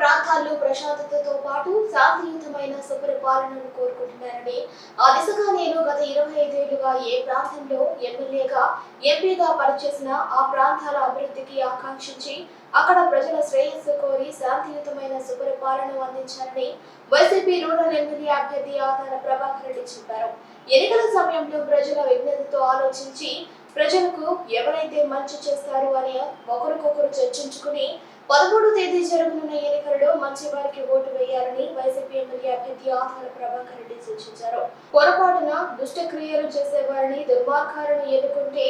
ప్రాంతాల్లో ప్రశాంతతతో పాటు శాంతియుతమైన సుపరిపాలనను కోరుకుంటున్నారని. ఆ దిశగా నేను గత ఇరవై ఐదేళ్ళుగా ఏ ప్రాంతంలో ఎమ్మెల్యేగా ఎంపీగా పనిచేసిన ఆ ప్రాంతాల అభివృద్ధికి ఆకాంక్షించి అక్కడ ప్రజల శ్రేయస్సు కోరి శాంతియుతమైన సుపరిపాలన అందించాలని వైసీపీ రూరల్ ఎమ్మెల్యే అభ్యర్థి ఆధార ప్రభాకర్ రెడ్డి చెప్పారు. ఎన్నికల సమయంలో ప్రజల విజ్ఞతతో ఆలోచించి ప్రజలకు ఎవరైతే మంచి చేస్తారు అని ఒకరికొకరు చర్చించుకుని పదమూడు తేదీ జరగనున్న ఎన్నికలలో మంచి వారికి ఓటు వేయాలని వైసీపీ ఎమ్మెల్యే అభ్యర్థి ఆధార ప్రభాకర్ రెడ్డి సూచించారు. పొరపాటున దుష్టక్రియలు చేసేవారిని దుర్మార్గాలను ఎన్నుకుంటే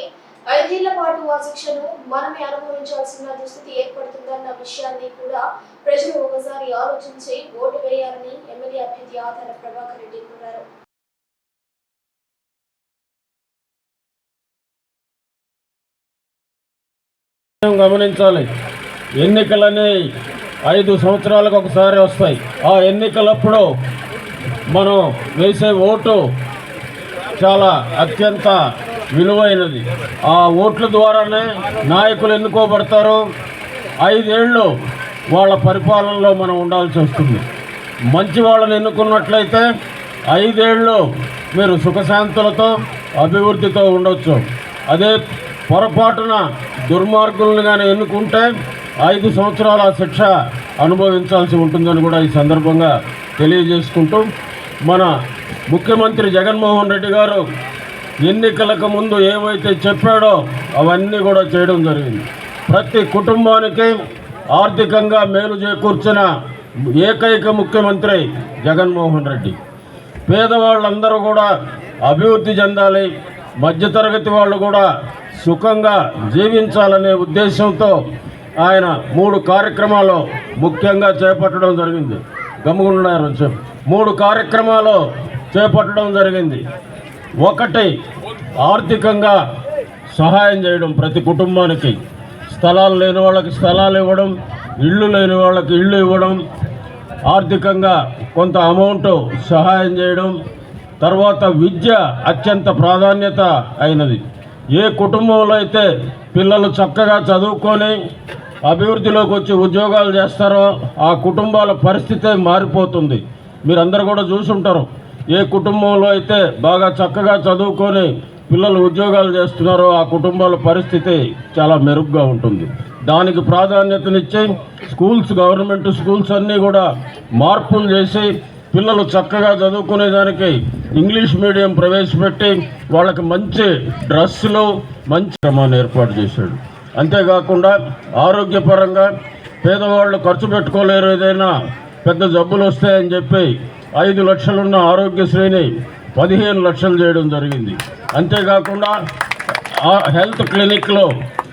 ఐదేళ్ళ పాటు ఆ శిక్షను మనమే అనుభవించాల్సిన దుస్థితి ఏర్పడుతుందన్న విషయాన్ని కూడా ప్రజలు ఒకసారి ఆలోచించి ఓటు వేయాలని ఎమ్మెల్యే అభ్యర్థి ఆధార ప్రభాకర్ రెడ్డి కోరారు. గమనించాలి. ఎన్నికలని ఐదు సంవత్సరాలకు ఒకసారి వస్తాయి. ఆ ఎన్నికలప్పుడు మనం వేసే ఓటు చాలా అత్యంత విలువైనది. ఆ ఓట్ల ద్వారానే నాయకులు ఎన్నుకోబడతారు. ఐదేళ్ళు వాళ్ళ పరిపాలనలో మనం ఉండాల్సి వస్తుంది. మంచి వాళ్ళని ఎన్నుకున్నట్లయితే ఐదేళ్ళు మీరు సుఖశాంతులతో అభివృద్ధితో ఉండొచ్చు. అదే పొరపాటున దుర్మార్గులను కానీ ఎన్నుకుంటే ఐదు సంవత్సరాల శిక్ష అనుభవించాల్సి ఉంటుందని కూడా ఈ సందర్భంగా తెలియజేసుకుంటూ మన ముఖ్యమంత్రి జగన్మోహన్ రెడ్డి గారు ఎన్నికలకు ముందు ఏవైతే చెప్పాడో అవన్నీ కూడా చేయడం జరిగింది. ప్రతి కుటుంబానికి ఆర్థికంగా మేలు చేకూర్చిన ఏకైక ముఖ్యమంత్రి జగన్మోహన్ రెడ్డి. పేదవాళ్ళందరూ కూడా అభివృద్ధి చెందాలి మధ్యతరగతి వాళ్ళు కూడా సుఖంగా జీవించాలనే ఉద్దేశంతో ఆయన మూడు కార్యక్రమాలు ముఖ్యంగా చేపట్టడం జరిగింది. గమ్ముకున్నారు మూడు కార్యక్రమాలు చేపట్టడం జరిగింది. ఒకటి ఆర్థికంగా సహాయం చేయడం ప్రతి కుటుంబానికి. స్థలాలు లేని వాళ్ళకి స్థలాలు ఇవ్వడం ఇళ్ళు లేని వాళ్ళకి ఇళ్ళు ఇవ్వడం ఆర్థికంగా కొంత అమౌంట్ సహాయం చేయడం తర్వాత విద్య అత్యంత ప్రాధాన్యత అయినది. ఏ కుటుంబంలో అయితే పిల్లలు చక్కగా చదువుకొని అభివృద్ధిలోకి వచ్చి ఉద్యోగాలు చేస్తారో ఆ కుటుంబాల పరిస్థితే మారిపోతుంది. మీరందరూ కూడా చూసుంటారు. ఏ కుటుంబంలో అయితే బాగా చక్కగా చదువుకొని పిల్లలు ఉద్యోగాలు చేస్తున్నారో ఆ కుటుంబాల పరిస్థితి చాలా మెరుగ్గా ఉంటుంది. దానికి ప్రాధాన్యతనిచ్చి స్కూల్స్ గవర్నమెంట్ స్కూల్స్ అన్నీ కూడా మార్పులు చేసి పిల్లలు చక్కగా చదువుకునేదానికి ఇంగ్లీష్ మీడియం ప్రవేశపెట్టి వాళ్ళకి మంచి డ్రెస్సులు మంచి క్రమాన్ని ఏర్పాటు చేశాడు. అంతేకాకుండా ఆరోగ్యపరంగా పేదవాళ్ళు ఖర్చు పెట్టుకోలేరు ఏదైనా పెద్ద జబ్బులు వస్తాయని చెప్పి ఐదు లక్షలున్న ఆరోగ్యశ్రేణి పదిహేను లక్షలు చేయడం జరిగింది. అంతేకాకుండా ఆ హెల్త్ క్లినిక్లో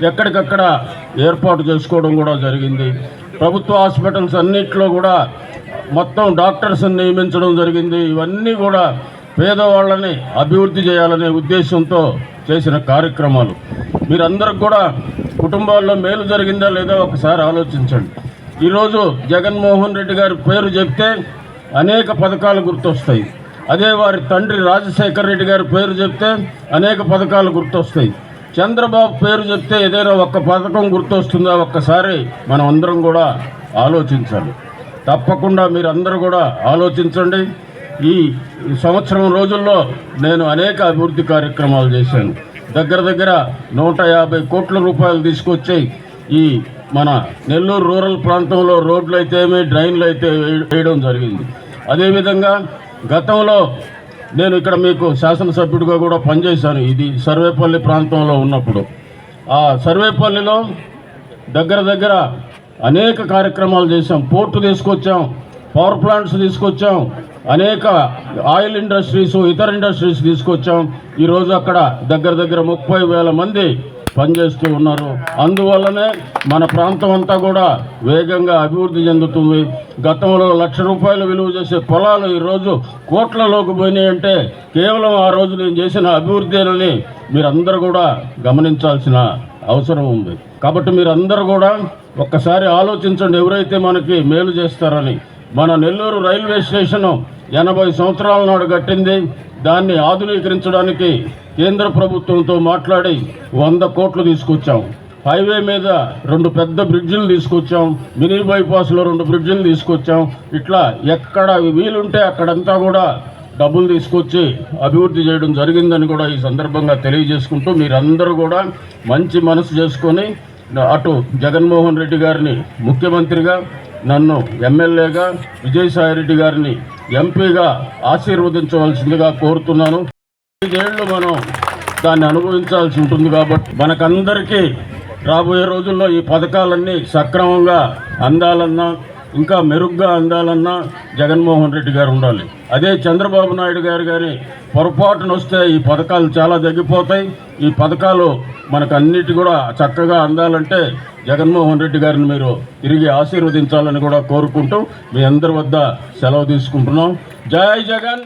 ఎక్కడికక్కడ ఏర్పాటు చేసుకోవడం కూడా జరిగింది. ప్రభుత్వ హాస్పిటల్స్ అన్నింటిలో కూడా మొత్తం డాక్టర్స్ని నియమించడం జరిగింది. ఇవన్నీ కూడా పేదవాళ్ళని అభివృద్ధి చేయాలనే ఉద్దేశంతో చేసిన కార్యక్రమాలు. మీరందరికి కూడా కుటుంబాల్లో మేలు జరిగిందా లేదా ఒకసారి ఆలోచించండి. ఈరోజు జగన్మోహన్ రెడ్డి గారి పేరు చెప్తే అనేక పథకాలు గుర్తొస్తాయి. అదే వారి తండ్రి రాజశేఖర రెడ్డి గారి పేరు చెప్తే అనేక పథకాలు గుర్తొస్తాయి. చంద్రబాబు పేరు చెప్తే ఏదైనా ఒక్క పథకం గుర్తొస్తుందా? ఒక్కసారి మనం అందరం కూడా ఆలోచించాలి. తప్పకుండా మీరందరూ కూడా ఆలోచించండి. ఈ సంవత్సరం రోజుల్లో నేను అనేక అభివృద్ధి కార్యక్రమాలు చేశాను. దగ్గర దగ్గర నూట యాభై కోట్ల రూపాయలు తీసుకొచ్చి ఈ మన నెల్లూరు రూరల్ ప్రాంతంలో రోడ్లు అయితే ఏమి డ్రైన్లు అయితే వేయడం జరిగింది. అదేవిధంగా గతంలో నేను ఇక్కడ మీకు శాసనసభ్యుడిగా కూడా పనిచేశాను. ఇది సర్వేపల్లి ప్రాంతంలో ఉన్నప్పుడు. ఆ సర్వేపల్లిలో దగ్గర దగ్గర అనేక కార్యక్రమాలు చేశాం. పోర్టు తీసుకొచ్చాం. పవర్ ప్లాంట్స్ తీసుకొచ్చాం. అనేక ఆయిల్ ఇండస్ట్రీస్ ఇతర ఇండస్ట్రీస్ తీసుకొచ్చాం. ఈరోజు అక్కడ దగ్గర దగ్గర ముప్పై వేల మంది పనిచేస్తూ ఉన్నారు. అందువల్లనే మన ప్రాంతం అంతా కూడా వేగంగా అభివృద్ధి చెందుతుంది. గతంలో లక్ష రూపాయలు విలువ చేసే పొలాలు ఈరోజు కోట్లలోకి పోయినాయి అంటే కేవలం ఆ రోజు నేను చేసిన అభివృద్ధి మీరందరూ కూడా గమనించాల్సిన అవసరం ఉంది. కాబట్టి మీరందరూ కూడా ఒక్కసారి ఆలోచించండి ఎవరైతే మనకి మేలు చేస్తారని. మన నెల్లూరు రైల్వే స్టేషను ఎనభై సంవత్సరాల నాడు కట్టింది. దాన్ని ఆధునీకరించడానికి కేంద్ర ప్రభుత్వంతో మాట్లాడి వంద కోట్లు తీసుకొచ్చాం. హైవే మీద రెండు పెద్ద బ్రిడ్జిలు తీసుకొచ్చాం. మినీ బైపాస్లో రెండు బ్రిడ్జిలు తీసుకొచ్చాం. ఇట్లా ఎక్కడ వీలుంటే అక్కడంతా కూడా డబ్బులు తీసుకొచ్చి అభివృద్ధి చేయడం జరిగిందని కూడా ఈ సందర్భంగా తెలియజేసుకుంటూ మీరందరూ కూడా మంచి మనసు చేసుకొని అటు జగన్మోహన్ రెడ్డి గారిని ముఖ్యమంత్రిగా నన్ను ఎమ్మెల్యేగా విజయసాయిరెడ్డి గారిని ఎంపీగా ఆశీర్వదించవలసిందిగా కోరుతున్నాను. ఐదేళ్ళు మనం దాన్ని అనుభవించాల్సి ఉంటుంది కాబట్టి మనకందరికీ రాబోయే రోజుల్లో ఈ పథకాలన్నీ సక్రమంగా అందాలన్నా ఇంకా మెరుగ్గా అందాలన్నా జగన్మోహన్ రెడ్డి గారు ఉండాలి. అదే చంద్రబాబు నాయుడు గారు కానీ పొరపాటున వస్తే ఈ పథకాలు చాలా తగ్గిపోతాయి. ఈ పథకాలు మనకు అన్నిటి కూడా చక్కగా అందాలంటే జగన్మోహన్ రెడ్డి గారిని మీరు తిరిగి ఆశీర్వదించాలని కూడా కోరుకుంటూ మీ అందరి వద్ద సెలవు తీసుకుంటున్నాం. జై జగన్!